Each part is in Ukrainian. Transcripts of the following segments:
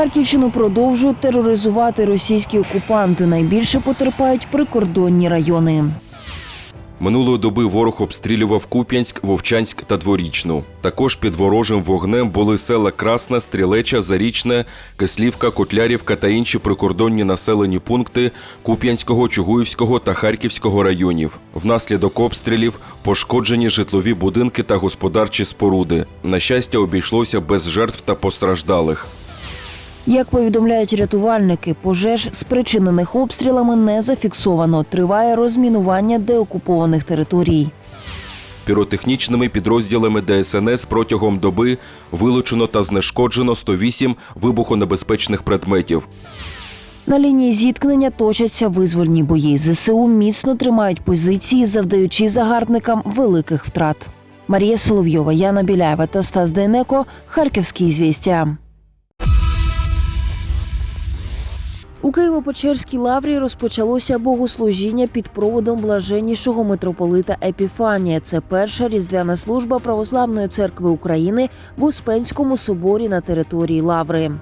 Харківщину продовжують тероризувати російські окупанти. Найбільше потерпають прикордонні райони. Минулої доби ворог обстрілював Куп'янськ, Вовчанськ та Дворічну. Також під ворожим вогнем були села Красна, Стрілеча, Зарічне, Кислівка, Котлярівка та інші прикордонні населені пункти Куп'янського, Чугуївського та Харківського районів. Внаслідок обстрілів пошкоджені житлові будинки та господарчі споруди. На щастя, обійшлося без жертв та постраждалих. Як повідомляють рятувальники, пожеж, спричинених обстрілами, не зафіксовано. Триває розмінування деокупованих територій. Піротехнічними підрозділами ДСНС протягом доби вилучено та знешкоджено 108 вибухонебезпечних предметів. На лінії зіткнення точаться визвольні бої. ЗСУ міцно тримають позиції, завдаючи загарбникам великих втрат. Марія Соловйова, Яна Біляєва та Стас Дейнеко. Харківські звістя. У Києво-Печерській лаврі розпочалося богослужіння під проводом блаженнішого митрополита Епіфанія. Це перша різдвяна служба Православної церкви України в Успенському соборі на території Лаври.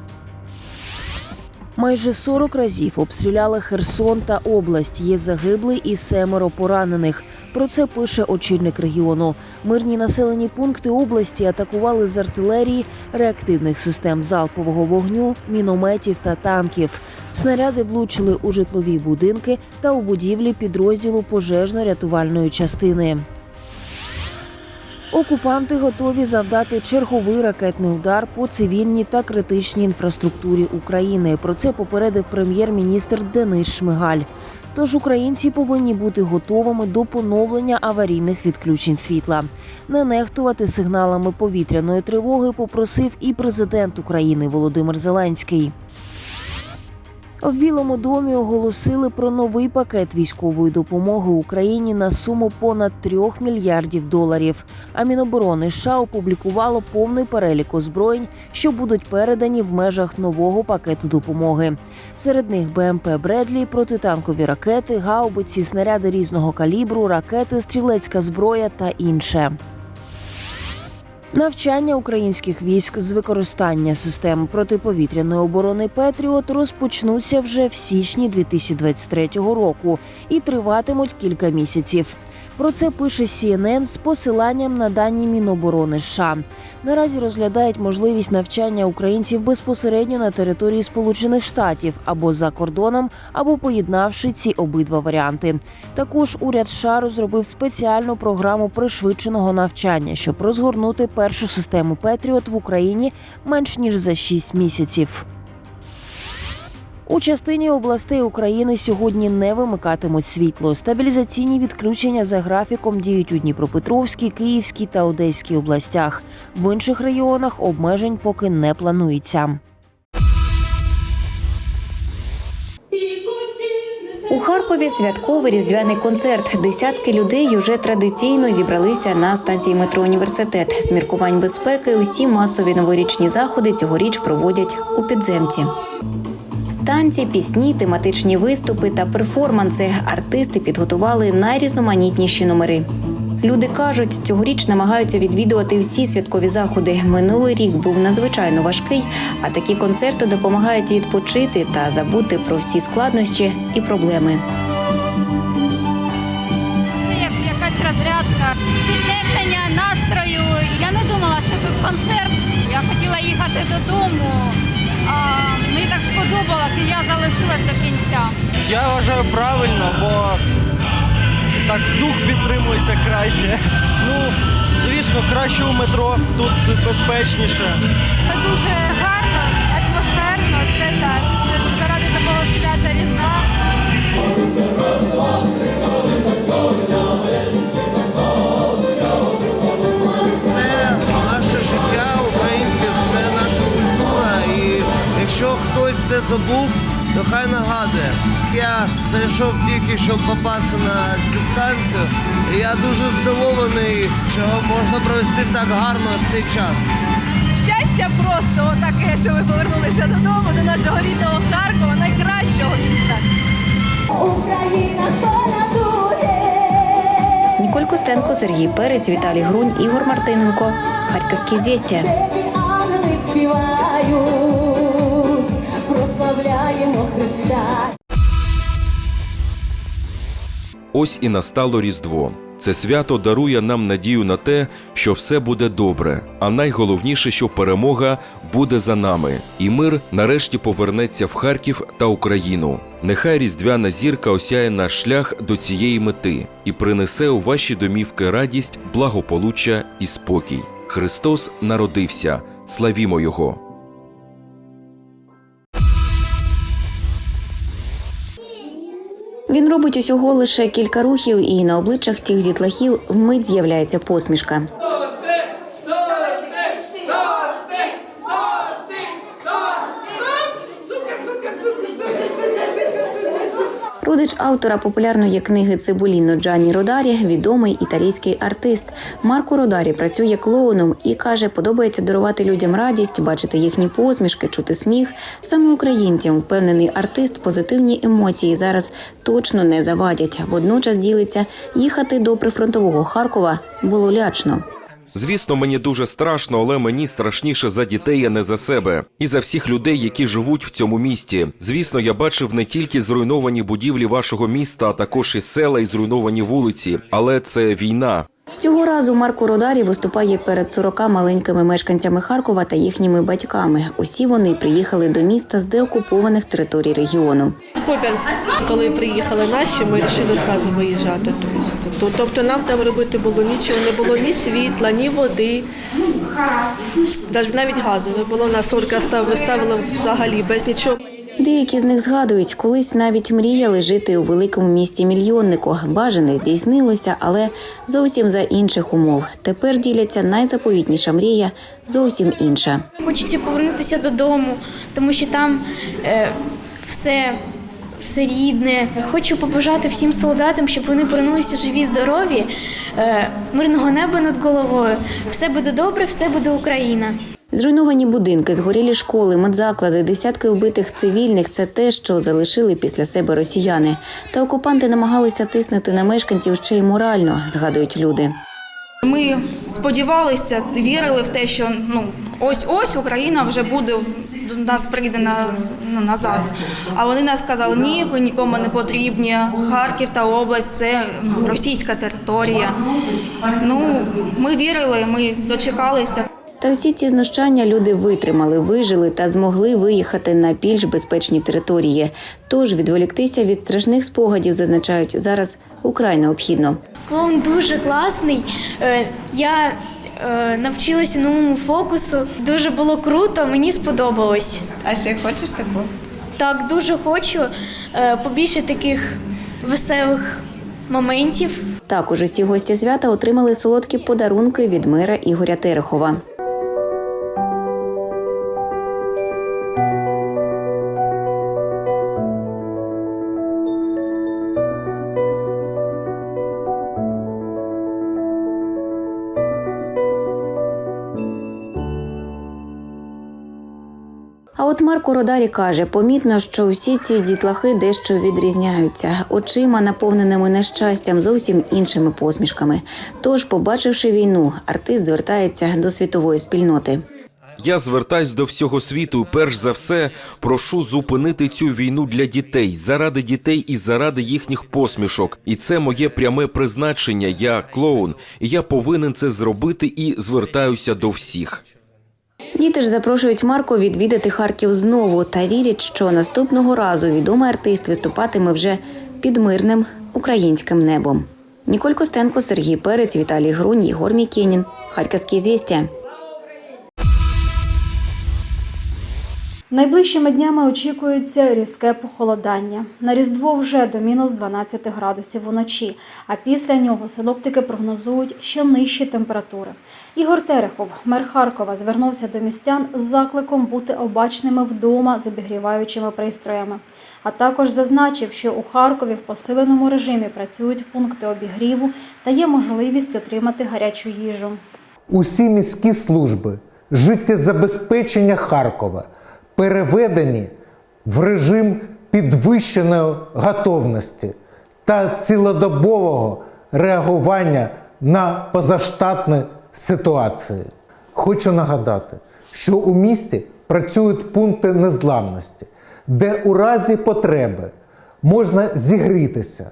Майже 40 разів обстріляли Херсон та область. Є загиблий і семеро поранених. Про це пише очільник регіону. Мирні населені пункти області атакували з артилерії, реактивних систем залпового вогню, мінометів та танків. Снаряди влучили у житлові будинки та у будівлі підрозділу пожежно-рятувальної частини. Окупанти готові завдати черговий ракетний удар по цивільній та критичній інфраструктурі України. Про це попередив прем'єр-міністр Денис Шмигаль. Тож українці повинні бути готовими до поновлення аварійних відключень світла. Не нехтувати сигналами повітряної тривоги попросив і президент України Володимир Зеленський. В Білому домі оголосили про новий пакет військової допомоги Україні на суму понад 3 мільярдів доларів. А Міноборони США опублікувало повний перелік озброєнь, що будуть передані в межах нового пакету допомоги. Серед них БМП Бредлі, протитанкові ракети, гаубиці, снаряди різного калібру, ракети, стрілецька зброя та інше. Навчання українських військ з використання систем протиповітряної оборони Петріот розпочнуться вже в січні 2023 року і триватимуть кілька місяців. Про це пише CNN з посиланням на дані Міноборони США. Наразі розглядають можливість навчання українців безпосередньо на території Сполучених Штатів або за кордоном, або поєднавши ці обидва варіанти. Також уряд США розробив спеціальну програму пришвидшеного навчання, щоб розгорнути першу систему Петріот в Україні менш ніж за 6 місяців. У частині областей України сьогодні не вимикатимуть світло. Стабілізаційні відключення за графіком діють у Дніпропетровській, Київській та Одеській областях. В інших регіонах обмежень поки не планується. У Харкові святковий різдвяний концерт. Десятки людей уже традиційно зібралися на станції метро Університет. З міркувань безпеки усі масові новорічні заходи цьогоріч проводять у підземці. Танці, пісні, тематичні виступи та перформанси. Артисти підготували найрізноманітніші номери. Люди кажуть, цьогоріч намагаються відвідувати всі святкові заходи. Минулий рік був надзвичайно важкий, а такі концерти допомагають відпочити та забути про всі складнощі і проблеми. Це як якась розрядка, піднесення настрою. Я не думала, що тут концерт. Я хотіла їхати додому. А мені так сподобалось, і я залишилась до кінця. Я вважаю правильно, бо так дух підтримується краще. Ну, звісно, краще у метро, тут безпечніше. Це дуже гарно, атмосферно. Це так. Це заради такого свята Різдва. Це забув, то хай нагадує. Я зайшов тільки, щоб попасти на цю станцію. І я дуже здивований, що можна провести так гарно цей час. щастя просто таке, що ви повернулися додому, до нашого рідного Харкова, найкращого міста. Ніколь Костенко, Сергій Перець, Віталій Грунь, Ігор Мартиненко. Харківські звістя. Співають. Славімо Христа. Ось і настало Різдво. Це свято дарує нам надію на те, що все буде добре, а найголовніше, що перемога буде за нами, і мир нарешті повернеться в Харків та Україну. Нехай різдвяна зірка осяє наш шлях до цієї мети і принесе у ваші домівки радість, благополуччя і спокій. Христос народився. Славімо Його! Він робить усього лише кілька рухів, і на обличчях тих дітлахів вмить з'являється посмішка. Родич автора популярної книги Цибуліно Джанні Родарі, відомий італійський артист. Марко Родарі працює клоуном і каже, подобається дарувати людям радість, бачити їхні посмішки, чути сміх. Саме українцям впевнений артист позитивні емоції зараз точно не завадять. Водночас ділиться їхати до прифронтового Харкова було лячно. Звісно, мені дуже страшно, але мені страшніше за дітей, а не за себе, і за всіх людей, які живуть в цьому місті. Звісно, я бачив не тільки зруйновані будівлі вашого міста, а також і села і зруйновані вулиці. Але це війна. Цього разу Марко Родарі виступає перед 40 маленькими мешканцями Харкова та їхніми батьками. Усі вони приїхали до міста з деокупованих територій регіону. Куп'янськ. Коли приїхали наші, ми вирішили одразу виїжджати. Тобто, нам там робити було нічого, не було ні світла, ні води, навіть газу не було. Нас орка став взагалі без нічого. Деякі з них згадують, колись навіть мріяли жити у великому місті мільйоннику. Бажане здійснилося, але зовсім за інших умов. Тепер діляться найзаповітніша мрія зовсім інша. Хочеться повернутися додому, тому що там е, все, все рідне. Хочу побажати всім солдатам, щоб вони повернулися живі, здорові, е, мирного неба над головою. Все буде добре, все буде Україна. Зруйновані будинки, згорілі школи, медзаклади, десятки вбитих цивільних це те, що залишили після себе росіяни. Та окупанти намагалися тиснути на мешканців ще й морально, згадують люди. Ми сподівалися, вірили в те, що ну ось ось Україна вже буде до нас прийде на назад. А вони нас сказали, ні, ви нікому не потрібні. Харків та область це ну, російська територія. Ну ми вірили, ми дочекалися. Та всі ці знущання люди витримали, вижили та змогли виїхати на більш безпечні території. Тож відволіктися від страшних спогадів зазначають зараз украй необхідно. Клоун дуже класний. Е, Я е, навчилася новому фокусу. Дуже було круто, мені сподобалось. А ще хочеш такого? Так, дуже хочу е, побільше таких веселих моментів. Також усі гості свята отримали солодкі подарунки від мера Ігоря Терехова. От Марко Родарі каже, помітно, що всі ці дітлахи дещо відрізняються, очима, наповненими нещастям, зовсім іншими посмішками. Тож, побачивши війну, артист звертається до світової спільноти. Я звертаюсь до всього світу. Перш за все, прошу зупинити цю війну для дітей, заради дітей і заради їхніх посмішок. І це моє пряме призначення. Я клоун, і я повинен це зробити і звертаюся до всіх. Діти ж запрошують Марко відвідати Харків знову та вірять, що наступного разу відомий артист виступатиме вже під мирним українським небом. Ніколь Костенко, Сергій Перець, Віталій Грунь, Єгор Мікенін. Харківські звістя. Найближчими днями очікується різке похолодання. На Різдво вже до мінус 12 градусів уночі, а після нього синоптики прогнозують ще нижчі температури. Ігор Терехов, мер Харкова, звернувся до містян з закликом бути обачними вдома з обігріваючими пристроями. А також зазначив, що у Харкові в посиленому режимі працюють пункти обігріву та є можливість отримати гарячу їжу. Усі міські служби життєзабезпечення Харкова переведені в режим підвищеної готовності та цілодобового реагування на позаштатні ситуації. Хочу нагадати, що у місті працюють пункти незламності, де у разі потреби можна зігрітися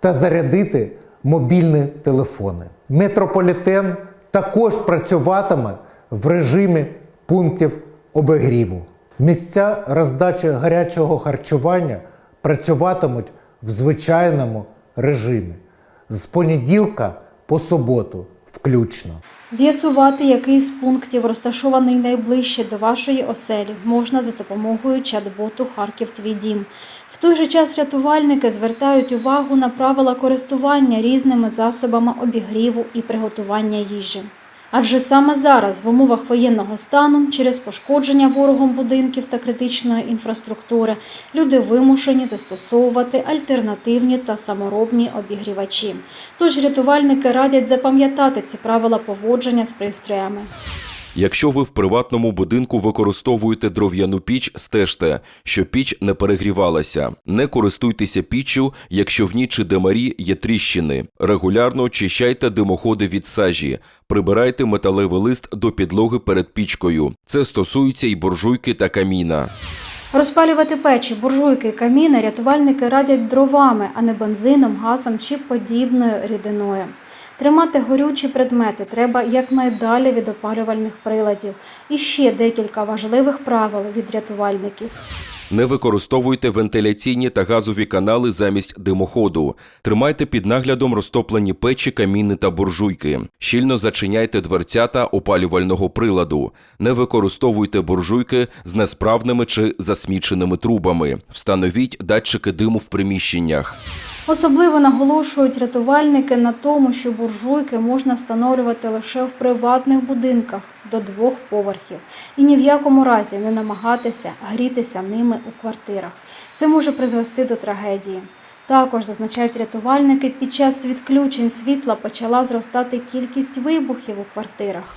та зарядити мобільні телефони. Метрополітен також працюватиме в режимі пунктів обігріву. Місця роздачі гарячого харчування працюватимуть в звичайному режимі з понеділка по суботу включно. З'ясувати, який з пунктів розташований найближче до вашої оселі, можна за допомогою чат-боту Харків Твій дім. В той же час рятувальники звертають увагу на правила користування різними засобами обігріву і приготування їжі. Адже саме зараз, в умовах воєнного стану, через пошкодження ворогом будинків та критичної інфраструктури, люди вимушені застосовувати альтернативні та саморобні обігрівачі. Тож рятувальники радять запам'ятати ці правила поводження з пристроями. Якщо ви в приватному будинку використовуєте дров'яну піч, стежте, що піч не перегрівалася. Не користуйтеся піччю, якщо в ній чи демарі є тріщини. Регулярно очищайте димоходи від сажі. Прибирайте металевий лист до підлоги перед пічкою. Це стосується і буржуйки та каміна. Розпалювати печі, буржуйки, каміни рятувальники радять дровами, а не бензином, газом чи подібною рідиною. Тримати горючі предмети треба якнайдалі від опалювальних приладів. І ще декілька важливих правил від рятувальників. Не використовуйте вентиляційні та газові канали замість димоходу. Тримайте під наглядом розтоплені печі, каміни та буржуйки. Щільно зачиняйте дверцята опалювального приладу. Не використовуйте буржуйки з несправними чи засміченими трубами. Встановіть датчики диму в приміщеннях. Особливо наголошують рятувальники на тому, що буржуйки можна встановлювати лише в приватних будинках до двох поверхів і ні в якому разі не намагатися грітися ними у квартирах. Це може призвести до трагедії. Також зазначають рятувальники, під час відключень світла почала зростати кількість вибухів у квартирах.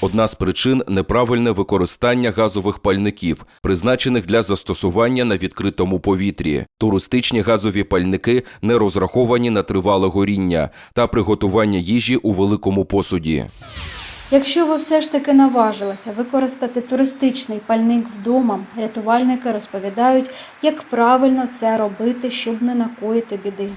Одна з причин неправильне використання газових пальників, призначених для застосування на відкритому повітрі. Туристичні газові пальники не розраховані на тривале горіння та приготування їжі у великому посуді. Якщо ви все ж таки наважилися використати туристичний пальник вдома, рятувальники розповідають, як правильно це робити, щоб не накоїти біди.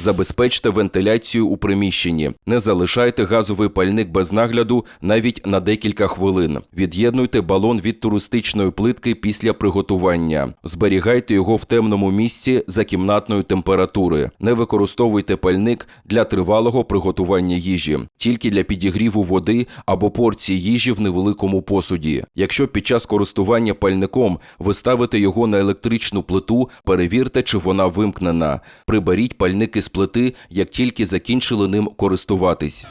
Забезпечте вентиляцію у приміщенні. Не залишайте газовий пальник без нагляду навіть на декілька хвилин. Від'єднуйте балон від туристичної плитки після приготування. Зберігайте його в темному місці за кімнатної температури. Не використовуйте пальник для тривалого приготування їжі, тільки для підігріву води або порції їжі в невеликому посуді. Якщо під час користування пальником ви ставите його на електричну плиту, перевірте, чи вона вимкнена. Приберіть пальники з плити, як тільки закінчили ним користуватись.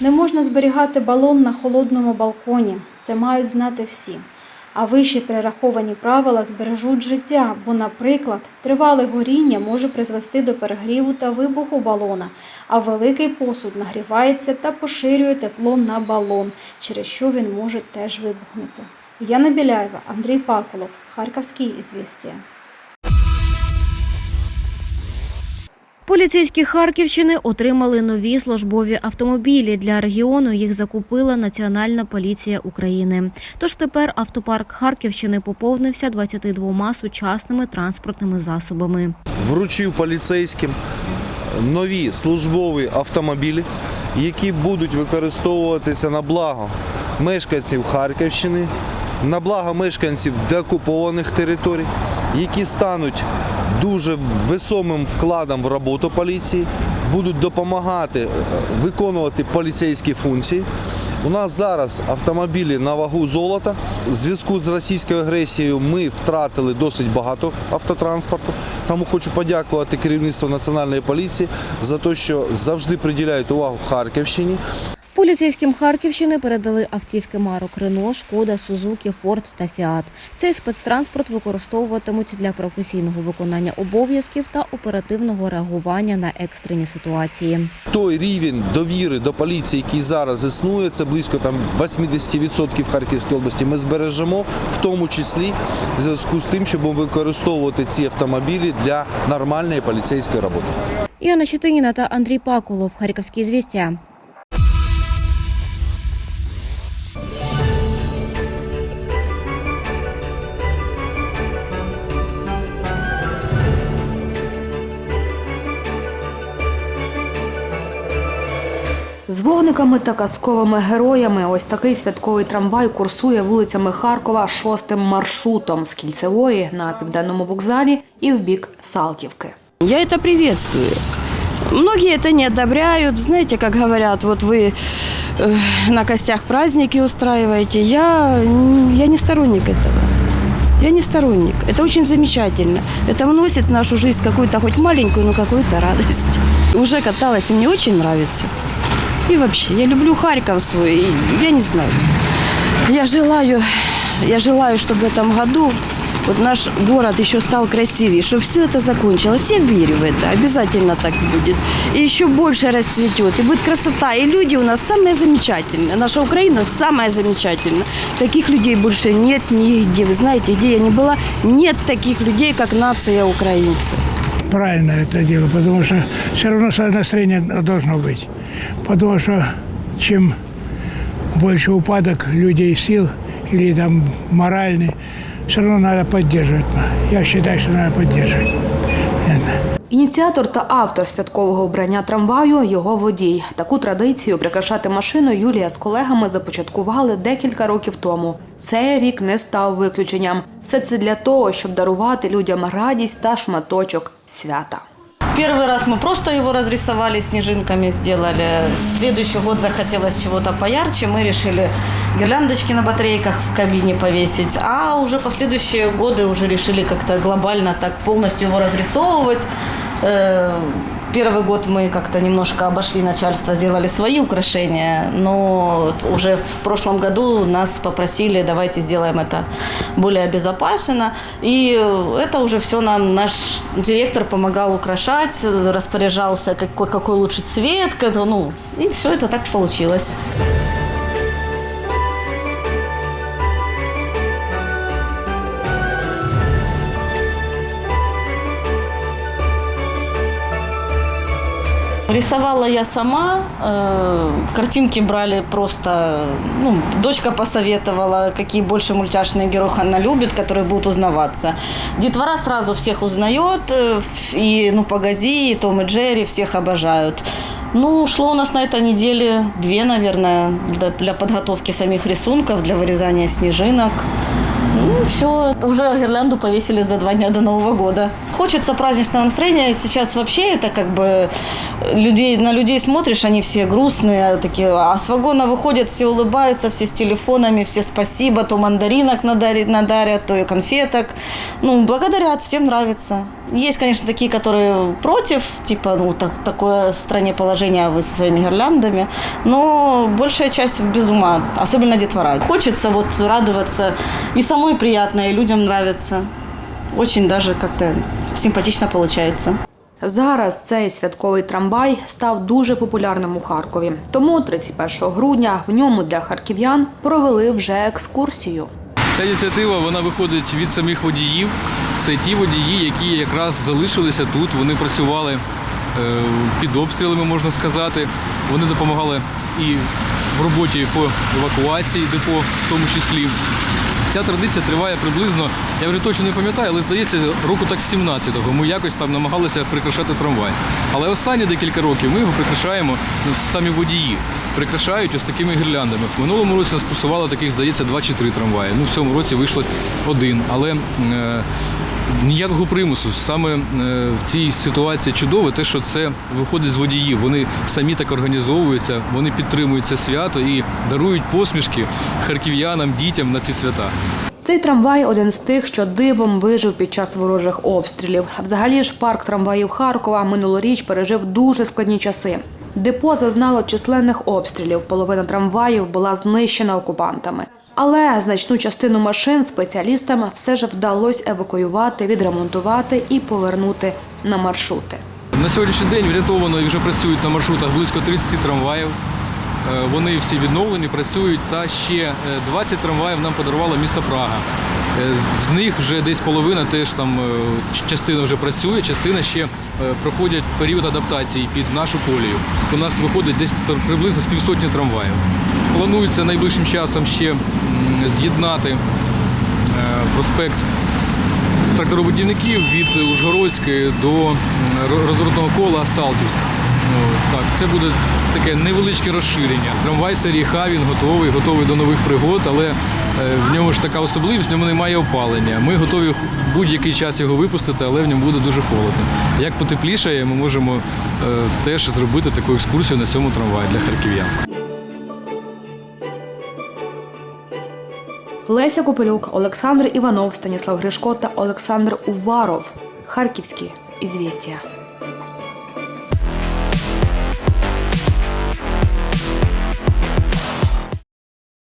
Не можна зберігати балон на холодному балконі. Це мають знати всі. А вищі перераховані правила збережуть життя, бо, наприклад, тривале горіння може призвести до перегріву та вибуху балона, а великий посуд нагрівається та поширює тепло на балон, через що він може теж вибухнути. Яна Біляєва, Андрій Паколов, Харківський ізвістія. Поліцейські Харківщини отримали нові службові автомобілі. Для регіону їх закупила Національна поліція України. Тож тепер автопарк Харківщини поповнився 22 сучасними транспортними засобами. вручив поліцейським нові службові автомобілі, які будуть використовуватися на благо мешканців Харківщини, на благо мешканців деокупованих територій, які стануть дуже весомим вкладом в роботу поліції, будуть допомагати е, виконувати поліцейські функції. У нас зараз автомобілі на вагу золота. В зв'язку з російською агресією ми втратили досить багато автотранспорту. Тому хочу подякувати керівництву національної поліції за те, що завжди приділяють увагу Харківщині. Поліцейським Харківщини передали автівки марок Рено, Шкода, Сузуки, Форд та Фіат. Цей спецтранспорт використовуватимуть для професійного виконання обов'язків та оперативного реагування на екстрені ситуації. Той рівень довіри до поліції, який зараз існує, це близько там 80% в Харківській області. Ми збережемо, в тому числі в зв'язку з тим, щоб використовувати ці автомобілі для нормальної поліцейської роботи. Іона Щетиніна та Андрій Пакулов, Харківські звістя. З вогниками та казковими героями ось такий святковий трамвай курсує вулицями Харкова шостим маршрутом з кільцевої на південному вокзалі і в бік Салтівки. Я это приветствую. Многие это не одобряют. Знаете, как говорят, вот вы э, на костях праздники устраиваете. Я, н- я не сторонник этого. Я не сторонник. Это очень замечательно. Это вносит в нашу жизнь какую-то хоть маленькую, но какую-то радость. Уже каталась, и мне очень нравится. И вообще, я люблю Харьков свой. Я не знаю. Я желаю, я желаю, чтобы в этом году вот наш город еще стал красивее, чтобы все это закончилось. Я верю в это, обязательно так будет. И еще больше расцветет, и будет красота. И люди у нас самые замечательные. Наша Украина самая замечательная. Таких людей больше нет нигде. Вы знаете, где я не была, нет таких людей, как нация украинцев. правильно это дело, потому что все равно настроение должно быть. Потому что чем больше упадок людей сил или там моральный, все равно надо поддерживать. Я считаю, что надо поддерживать. Это. Ініціатор та автор святкового обрання трамваю його водій. Таку традицію прикрашати машину Юлія з колегами започаткували декілька років тому. Цей рік не став виключенням. Все це для того, щоб дарувати людям радість та шматочок свята. Первый раз мы просто его разрисовали, снежинками сделали. Следующий год захотелось чего-то поярче. Мы решили гирляндочки на батарейках в кабине повесить. А уже последующие годы уже решили как-то глобально так полностью его разрисовывать. Э, Первый год мы как-то немножко обошли начальство, сделали свои украшения, но уже в прошлом году нас попросили, давайте сделаем это более безопасно. И это уже все нам наш директор помогал украшать, распоряжался, какой, какой лучше цвет, как- ну, и все это так получилось. Рисовала я сама, э, картинки брали просто, ну, дочка посоветовала, какие больше мультяшные герои она любит, которые будут узнаваться. Детвора сразу всех узнает, э, ф- и «Ну, погоди», и «Том и Джерри» всех обожают. Ну, ушло у нас на этой неделе две, наверное, для, для подготовки самих рисунков, для вырезания снежинок. Ну, все, уже гирлянду повесили за два дня до Нового года. Хочется праздничного настроения. Сейчас вообще это как бы людей, на людей смотришь, они все грустные такие, а с вагона выходят, все улыбаются, все с телефонами, все спасибо, то мандаринок надарят, надарят то и конфеток. Ну, благодарят, всем нравится. Есть, конечно, такие, которые против, типа, ну, так, такое стране положение, а вы со своими гирляндами, но большая часть без ума, особенно детвора. Хочется вот радоваться, и самой приятно, и людям нравится. Очень даже как-то симпатично получается. Зараз цей святковий трамвай став дуже популярним у Харкові. Тому 31 грудня в ньому для харків'ян провели вже екскурсію. Ця ініціатива вона виходить від самих водіїв. Це ті водії, які якраз залишилися тут. Вони працювали е, під обстрілами, можна сказати. Вони допомагали і в роботі по евакуації депо, в тому числі. Ця традиція триває приблизно, я вже точно не пам'ятаю, але здається, року так з 17-го. Ми якось там намагалися прикрашати трамвай. Але останні декілька років ми його прикрашаємо ну, самі водії. Прикрашають ось такими гірляндами. В минулому році нас курсувало таких, здається, два чи три трамваї. Ну, в цьому році вийшло один. Але е, ніякого примусу. Саме е, в цій ситуації чудове те, що це виходить з водіїв. Вони самі так організовуються, вони підтримують це свято і дарують посмішки харків'янам, дітям на ці свята. Цей трамвай один з тих, що дивом вижив під час ворожих обстрілів. Взагалі ж парк трамваїв Харкова минулоріч пережив дуже складні часи. Депо зазнало численних обстрілів. Половина трамваїв була знищена окупантами. Але значну частину машин спеціалістам все ж вдалося евакуювати, відремонтувати і повернути на маршрути. На сьогоднішній день врятовано і вже працюють на маршрутах близько 30 трамваїв. Е, Вони всі відновлені, працюють. Та ще е, 20 трамваїв нам подарувало місто Прага. Е, з- них вже десь половина теж там е, частина вже працює, частина ще е, проходять період адаптації під нашу колію. У нас виходить десь пр- приблизно з півсотні трамваїв. Планується найближчим часом ще з'єднати е, проспект тракторобудівників від Ужгородської до м, розворотного кола Салтівська. Ну, так, це буде таке невеличке розширення. Трамвай серії Х він готовий, готовий до нових пригод, але е, в ньому ж така особливість, в ньому немає опалення. Ми готові будь-який час його випустити, але в ньому буде дуже холодно. Як потеплішає, ми можемо е, теж зробити таку екскурсію на цьому трамваї для харків'ян. Леся Копелюк, Олександр Іванов, Станіслав Гришко та Олександр Уваров. Харківські ізвістія.